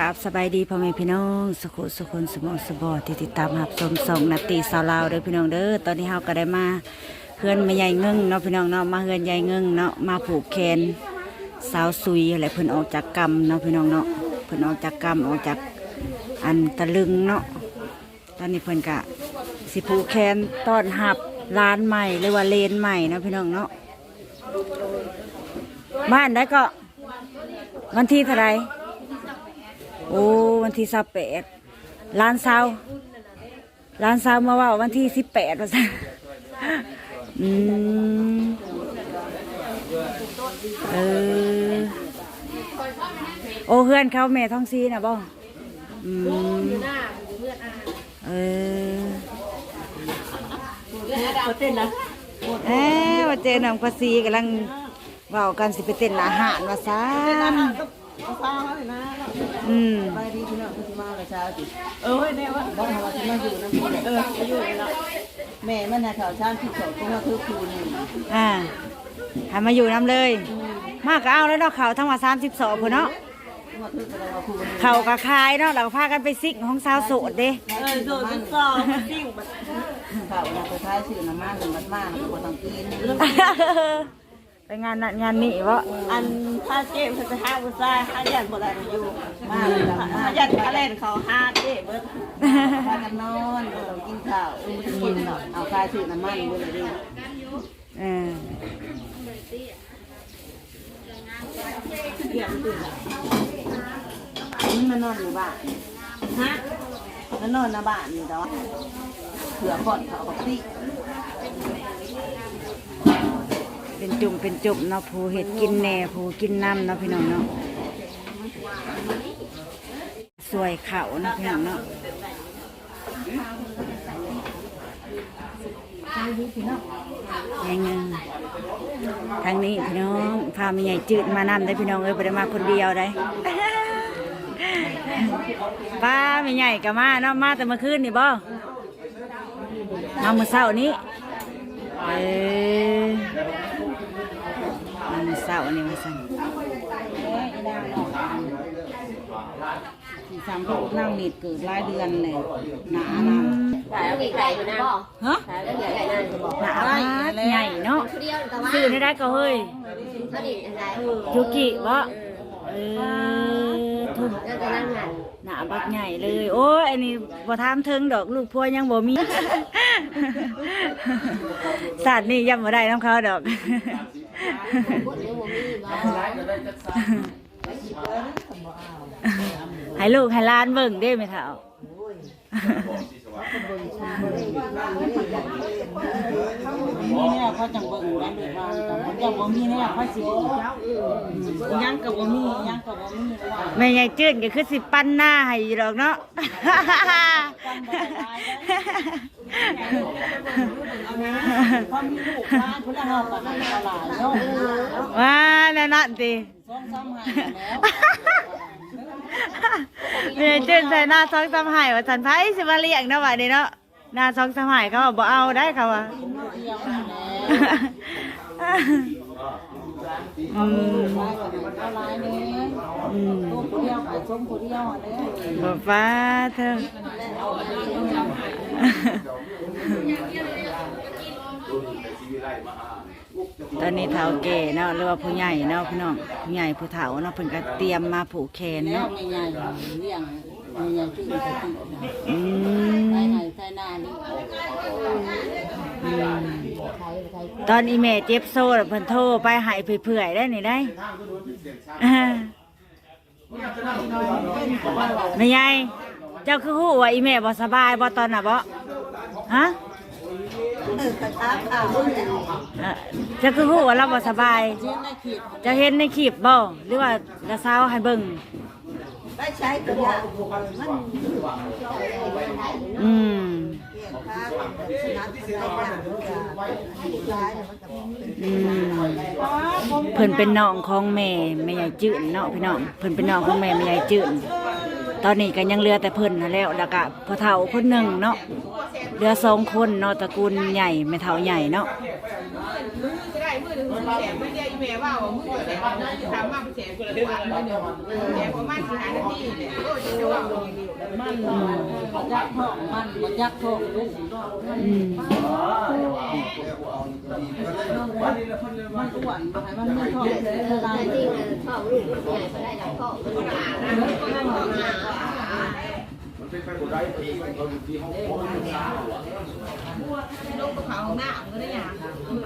ราบสบายดีพ่อแม่พี่น้องสุขุสุคนสมองสบอที่ติดตามหับชมส่งนาตีสาวลาวเด้อพี่น้องเด้อตอนนี้เฮาก็ได้มาเพื่อนมาใหญ่เงิ่งเนาะพี่น้องเนาะมาเฮือนใหญ่เงิ่งเนาะมาผูกแขนสาวซุยอะไรเพิ่นออกจากกรรมเนาะพี่น้องเนาะเพิ่นออกจากกรรมออกจากอันตะลึงเนาะตอนนี้เพิ่นกะสิผูกแขนต้อนหับร้านใหม่หรือว่าเลนใหม่เนาะพี่น้องเนาะบ้านได้ก็วันที่เท่าไหร โอ้วันที่สิบแปดล้านเศร้าล้านเศร้ามาว่าวันที่สิบแปดว่าซะอืมเออโอ้เพื่อนเขาแม่ท้องซีนะบ่อืมเออเขาเต้นนะเอ้ว่าเจอนำภาษีกำลังเว่ากันสิไปเต้นอาหารว่าซาน เขาฟังเขาเลยนะอืมไปดีพี่น้องคุณมากับชาวจิเออแน่ว่าบ้านเราจะมาอยู่นะเออจะอยู่เลยละแม่มันนะเขาชาติที่สองก็มาคือคูนี่อ่าห้มาอยู่น้ำเลย มากก็เอาแล้วเนาะเขาทั้งว่าสามสิบสองคนเนาะเขาก็คายเนาะเราพากันไปซิกของสาวโสดเด้เออโสดนเป็นซองซิ่งเขาอยากไปท้ายชื่อน้ำมันมันมากก็ต้องกิน ไปงานนั่นงานนี้วะอันถ้าเจ๊มันจะห้าบุษราห้ายันโบราณอยู่มากห้ายันเขาเล่นเขาห้าเจ๊เบิร์ดพากันนอนเรากินข้าวเออมันกินเนาะเอาคายชื่อน้ำมันเบิร์ดเลยเออเกี่ยมตื่นนี่มานอนอยู่บ้านฮะมานอนในบ้านนี่ดอกเผื่อก่อนเขาบอกสิ เป็นจุ่มเป็นจุ่มเนาะผู้เห็ดกินแหน่ผู้กินน้ำเนาะพี่น้องเนาะสวยเขาเนาะพี่น้องเนาะยังไงทางนี้พี่น้องพามีใหญ่จืดมานำได้พี่น้องเอ้ยไปได้มาคนเดียวได้ป้าไม่ใหญ่กับมาเนาะมาแต่เมื่อคืนนี่บ่มาเมื่อเช้านี้เออ มาเมื่อเช้านี่มาสั่นสี่สามลูกนั่งนิดเกิดรายเดือนเลยหนาหนาขายแล้วมีไก่อยู่นะฮะขายแล้วเหลือไก่นั่นจะบอกหนาบาดใหญ่เนาะเดียวแต่ว่าซื้อได้ได้ก็เฮ้ยก็ดีอะไรยูกิบ่เออทุ่มแล้วจะนั่งหันหนาบักใหญ่เลย โอ้ยอันนี้บ่ทามถึงดอกลูกพัวยังบ่มีสัตว์นี่ยังบ่ได้น้ำเขาดอก พูดเรื่องโมมี่บ้าให้ลูกให้หล้านเบิ่งได้ไหมเท่ามีเนี่ยเขาจังเบิ่งได้ด้วยว่าแต่ผมยังบ่มีเนี่ยเขาสิยังกับบ่มียังกับบ่มีว่าแม่ใหญ่จืดก็คือสิปั้นหน้าให้อยู่ดอกเนาะ พอมีลูกมาพุ่นละเฮาก็ได้ตลาดเนาะว้าแล้วนั่นติซ้อมซ้ำให้แล้วแม่ใหญ่จืดใส่หน้าซองสามหายว่าสันไผสิมาเลี้ยงเนาะว่านี่เนาะหน้าซองสามหายเขาว่าบ่เอาได้เขาว่าอืมเอาลายนี้อืมตัวผู้เดียวไปชมผู้เดียวแล้วบ่ฟ้าเธอ ตอนนี้เฒ่าแก่เนาะหรือว่าผู้ใหญ่เนาะพี่น้องผู้ใหญ่ผู้เฒ่าเนาะเพิ่นก็เตรียมมาผูกแขนเนาะใหญ่ๆเลี้ยงใหญ่ๆชื่อจะติอืใส่มไหนใส่หน้านี่อืมตอนอีแม่เจ็บโซ่เพิ่นโทรไปหายเผื่อยได้นี่ได้ไม่ใหญ่เจ้าคือฮู้ว่าอีแม่บ่สบายบ่ตอนน่ะบ่ ฮะขาขาวเนี่ยเอ่อจ้าคือฮู้ว่าเราบ่สบายเลี้ยงได้ขีดจะเห็นในคลิปบ่หรือว่าละสาวให้เบิ่งได้ใช้ตัวอย่างมันอืมขาชนะได้หลายมันก็อืมเพิ่นเป็นน้องของแม่แม่ใหญ่จืดเนาะพี่น้องเพิ่นเป็นน้องของแม่แม่ใหญ่จืด ตอนนี้ก็ยังเหลือแต่เพิ่นนั่นแล้วแล้วก็พ่อเฒ่าคนหนึ่งเนาะเหลือสองคนเนาะตระกูลใหญ่แม่เฒ่าใหญ่เนาะ แม่ว่าว่ามึงบ่แสบถามมาบ่แสบกูละหวานเลยแสบประมาณสิหานาทีเนี่ยโอ้ยจะว่าอย่างนี้มันยักษ์ท้องมันบ่ยักษ์ท้องลูกอืมมันอ้วนบ่ให้มันมีท้องเลยแต่จริงๆชอบลูกใหญ่ไปได้หลังพ่อ มันหนาหนาลงกับเขาหน้ามันก็ได้ยัง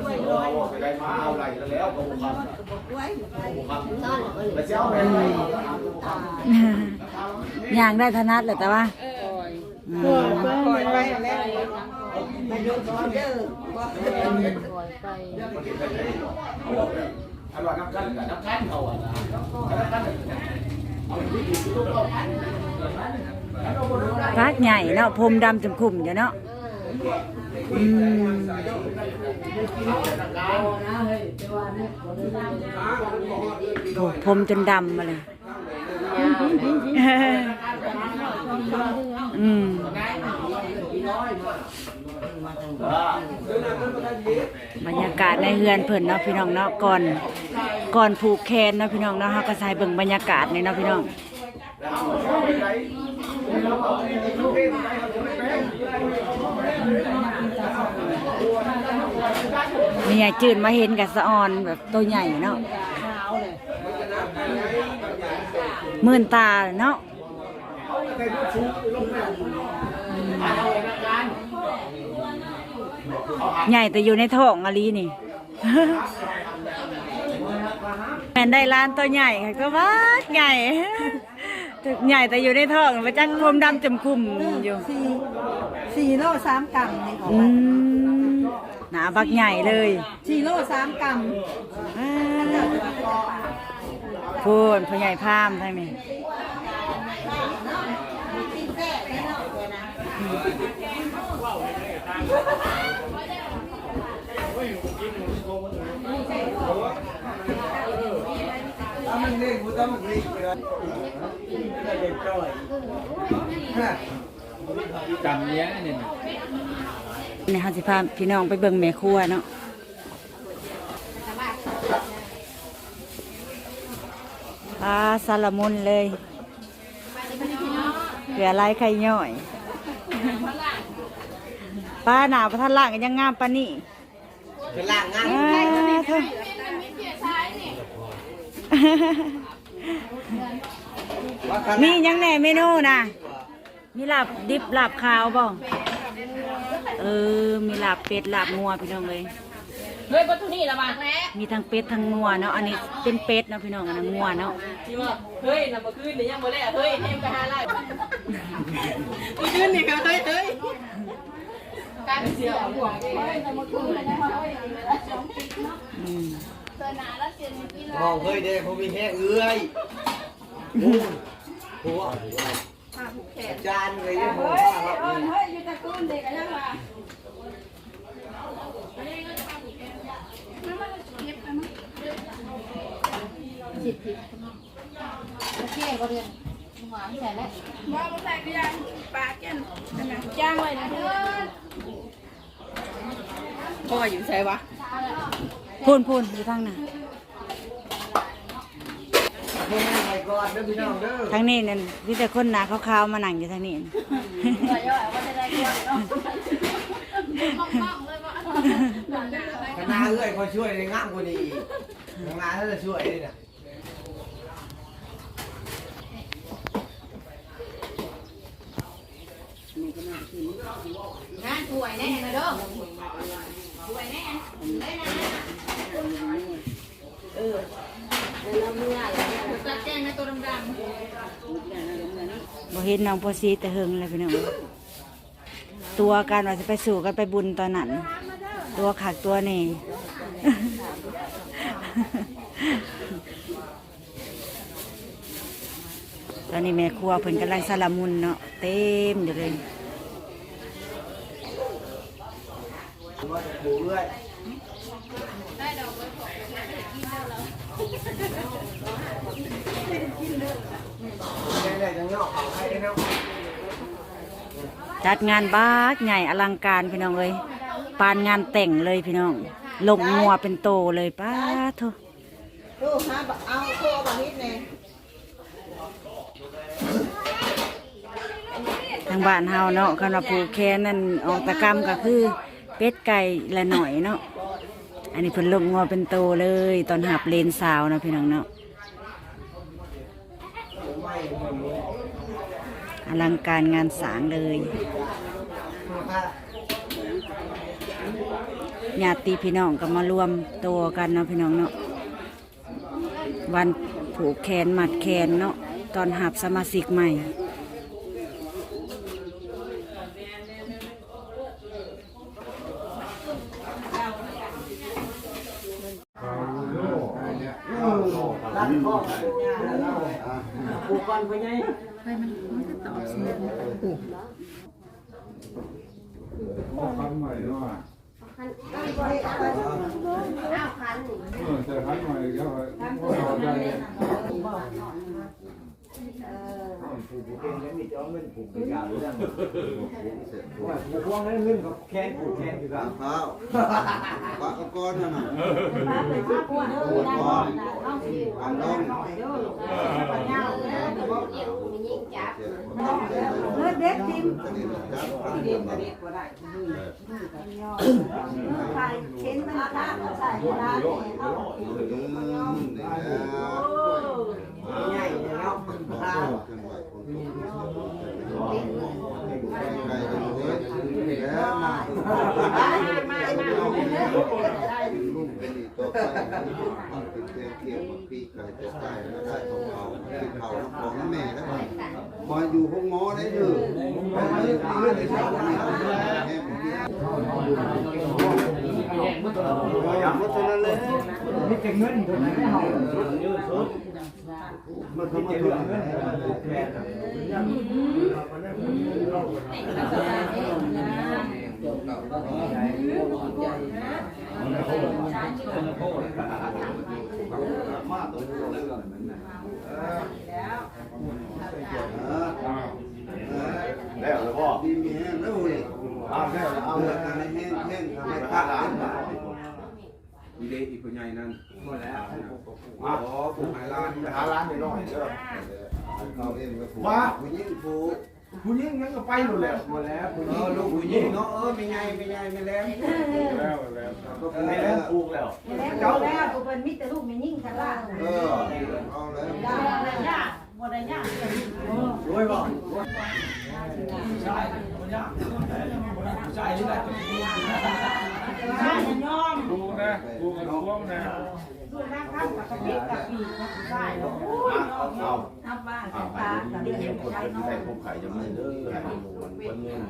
ไปได้มาเอาไรกันแล้วก็บุคคลซ่อนมันไปเจ้าไปย่างได้ถนัดเลยแต่ว่าอืมปล่อยไปแล้วมันยกออเดอร์บ่อร่อยน้ำกันน้ำกันเขาอะนะน้ำกันเอาที่ดีที่ลูกเรา พักใหญ่เนาะผมดำจมคุ่มอยู่เนาะอืมโอ้ผมจนดำมาเลยอืมบรรยากาศในเฮือนเพิ่นเนาะพี่น้องเนาะก่อนก่อนผูกแขนเนาะพี่น้องเนาะเฮาก็ใส่เบิ่งบรรยากาศนี่เนาะพี่น้อง มีใหญ่จืดมาเห็นกับสะออนแบบตัวใหญ่เนาะหมื่นตาเนาะใหญ่แต่อยู่ในท้องอลีนี่แมนได้ร้านตัวใหญ่ค่ะก็ว่าใหญ่ ใหญ่แต่อยู่ในท้องมาจักพรมดำจมคุ่มอยู่สี่สี่โลสามกรัมนี่ของอืมหนาบักใหญ่เลยสี่โลสามกรัมอ่าพูนพ่อใหญ่พามทั้งนี้ นี่เขาสิพาพี่น้องไปเบิ่งแม่ครัวเนาะปลาซาลามุนเลยเหลือลายไข่ย่อยปลาหนาวประทันล่างก็ยังงามปานนี่เป็นล่างงานอ่าเถอะ มีหยังแหน่เมนูนะมีลาบดิบลาบขาวบ่เออ มีลาบเป็ดลาบงัวพี่น้องเลยเฮ้ยประตูนี่ละมามีทั้งเป็ดทั้งงัวเนาะ อันนี้เป็นเป็ดเนาะพี่น้องอันนั้นงัวเนาะที่ว่าเฮ้ยน่ะเมื่อคืนนี่ยังบ่ได้เฮ้ยเฮมไปหาไล่เมื่อคืนนี่ก็เฮ้ยเฮ้ยการเสียห่วงเองอืมห้องเคยเด้ผมมีแห้งเอื้อยหัวจานเลยเนี่ยผมว่าครับนี่พ่ออยู่ใช่ปะพูนพูนอยู่ทางน่ะผมให้ไปก่อนเด้อพี่ น้องเด้อทางนี้นั่นมีแต่คนหนาขาวๆมานั่งอยู่ทางนี้คณะเอื้อยเขาช่วยในงามกว่านี้อีกงานเขาจะช่วยนี่น่ะงานป่วยแน่เลย เด้อบ่เห็นน้องโพสีแต่เฮิงเลยพี่น้องตัวการว่าจะไปสู่กันไปบุญตอนนั้น ตัวขากตัวนี่ตอนนี้แม่ครัวเพิ่นกำลังสลัมุนเนาะเต็มอยู่เลย ผมว่า จัดงานบ้าใหญ่อลังการพี่น้องเอ้ยปานงานแต่งเลยพี่น้อง ลงงัวเป็นโตเลยป้าทุตู้หาเอาตู้เอาบะฮิตเน่ทางบ้านเฮาเนาะคำว่าผูกแขนนั่นออกตะกรรมก็คือ เป็ดไก่ละหน่อยเนาะ อันนี้เพิ่นลงงัวเป็นโตเลย ตอนหับเลนสาวนะพี่น้องเนาะอลังการงานสางเลยญาติพี่น้องก็มารวมตัวกันเนาะพี่น้องเนาะวันผูกแขนหมัดแขนเนาะตอนหับสมาชิกใหม่ ผูกกันไปไงคันใหม่เนาะอ้าวคันเออแต่คันใหม่ก็เอาได้ ผูกเป็นแล้วมีจ้องเงินผูกไปกาเรื่องผูกพวงนั้นเงินกับแคนผูกแคนคือกันข้าวปลากระก้อนนั่นน่ะปวดเด้อได้บ่เอาสิอันลงเดี๋ยวมียิงจับเลือดเด็ดทิมกระดิ่งจับอันเดียวกันเข็นมันข้างใส่ร้านเนี่ยเอาอืมนี่แหละใหญ่เนาะข้าวกันไว้คนไก่กันเลยแล้วมาลูกเป็นอีกตัวไปมันเป็นเทียเทียมกับปีไก่ตัวไก่แล้วได้ของเขาคือเขาของแม่แล้วมาอยู่ห้องหมอได้เด้อมาอยู่ที่นี่ได้ครับนี่แม่ผมอย่างว่าตัวนั้นเลยมีแต่เงินตัวนั้นเฮามันก็มาถึงเงินผูกแคนมาตั วนี้เลยก่อนมันน่ะแล้วแล้วพ่อดีมีแห้งแล้วเว้ยเอาแล้วเอาเอาแล้ละวกันให้แห้งแห้งทำให้ไปขาฆ่าดหลาน อีเดอีกคนใหญ่นั่นหมดแล้วอ๋อผูกหายร้านหาร้านหน่อยเด้อเขาเองก็ผูกว่าผู้หญิงผูกผู้หญิงยังก็ไปหมดแล้วหมดแล้วเออลูกผู้หญิงเนาะเออไม่ไงไม่ไงไม่แรงแล้วแล้วก็ในแล้วผูกแล้วเจ้าแล้วกูเป็นมิตรลูกไม่ยิ่งกันล่ะเออเอาแล้วย่าอะไรย่าหมดอะไรย่ารวยบ่ย่าจะยอม ดูนะดูกันพวงนะดูหน้าข้างกับปีกับปีกับผู้ชายโอ้ยยอมทำบ้านเอาไปตากับดูเด็กคนชายที่น้อใส่ยผมไข่จะมือเด้อให้มันวันเงิน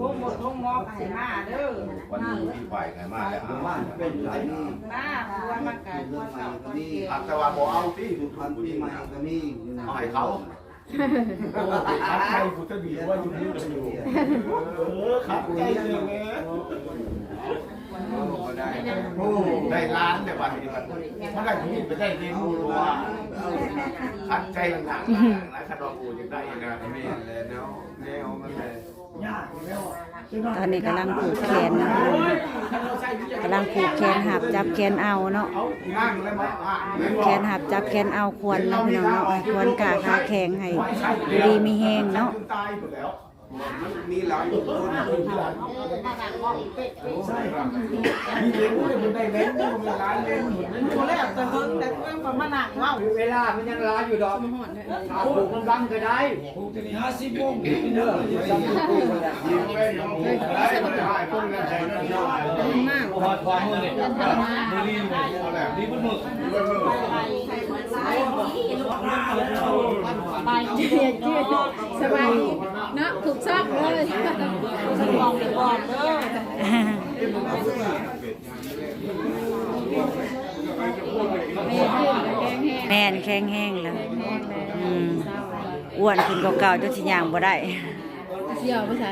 ลูกหมดลูกมอกให้มาเด้อวันนี้พี่ฝ่ายไงมาแล้วบ้านเป็นหลายนี่มาควรมาไก่ควรเก่าควรเกี่ยวผักแต่ว่าบ่เอาที่ทุกพันผู้ปีหญิงใหม่นะก็มีเอาให้เขาขัดใจผู้ทบีว่าอยู่นี่จะอยู่เออขัดใจเลยไงได้ โอ้ได้ล้านแต่วันนี้มันมันได้ผู้หญิงไปได้เงินรู้ว่าขัดใจหนักๆหลายขนมกูจะได้ยังไงแม่แล้วเนาะแนวมันเลยตอนนี้กำลังผูกแขนนะกำลังผูกแขนหับจับแขนเอาเนาะแขนหับจับแขนเอาควรเนาะพี่น้องเนาะควรกาขาแข็งให้ดีมีแห้งเนาะ มดแล้วมีหลายคนใช่ครับมีเลี้ยงด้วยมันได้เล่นด้วยมีร้านเล่นหมดดูแล้วแต่เพิ่งแต่เพิ่องมาหนักว่าเวลามันยังร้ายอยู่ดอกเอาผูกมันบังก็ได้ผูกจะนี่ห้าสิบโมงเด้อซ้ำผูกแล้วยิงเล่นของได้ได้คนละใจนั่นยอดมากพอความมือเนี่ยมือรีบเลยรีบมันมือไปเจียเจียสบายดี เนาะถูกซอกเลยสมองก่อนเด้อแม่นแข็งแห้งแล้วอืมอ้วนขึ้นกว่าเก่าจนสิย่างบ่ได้เสี่ยวไปใส่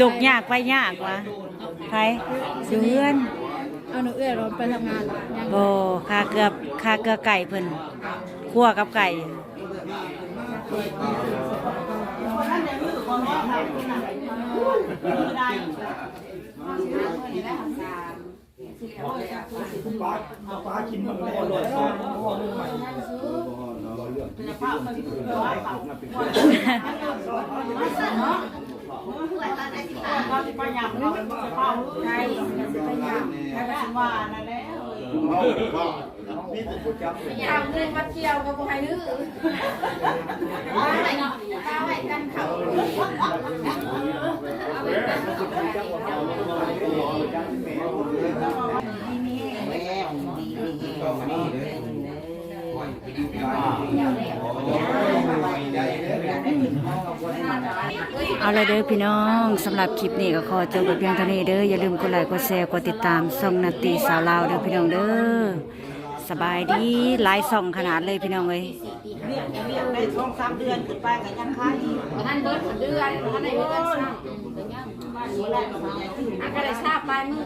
ลูกยากไปยากวะใครสิเฮือนเอาหนูเอื้อเราไปทำงานยังบ่คาเกลือคาเกลือไก่เพิ่นคั่วกับไก่ คนนั้นจะมือคนว่า ทำคนนั้นมือใดเขาจะไปยำเขาจะเฝ้าใช่จะไปยำแล้วก็ว่านั่นแหละยาวเรื่องวัดเที่ยวกับพวกใครดื้อเอาไว้เนาะเอาไว้กันเขาเอาไว้กันเขา เอาละเด้อพี่น้องสำหรับคลิปนี้ก็ขอจบเพียงเท่านี้เด้ออย่าลืมกดไลค์กดแชร์กดติดตามส่องนาตีสาวลาวเด้อพี่น้องเด้อสบายดีหลายส่องขนาดเลยพี่น้องเอ้ยเรียกเรียกได้ช่วงสามเดือนขึ้นไปกันยังค้าอีกท่านเบิร์ดเดือนท่านไหนเบิร์ดสาง อันก็ได้ทราบปลายมือ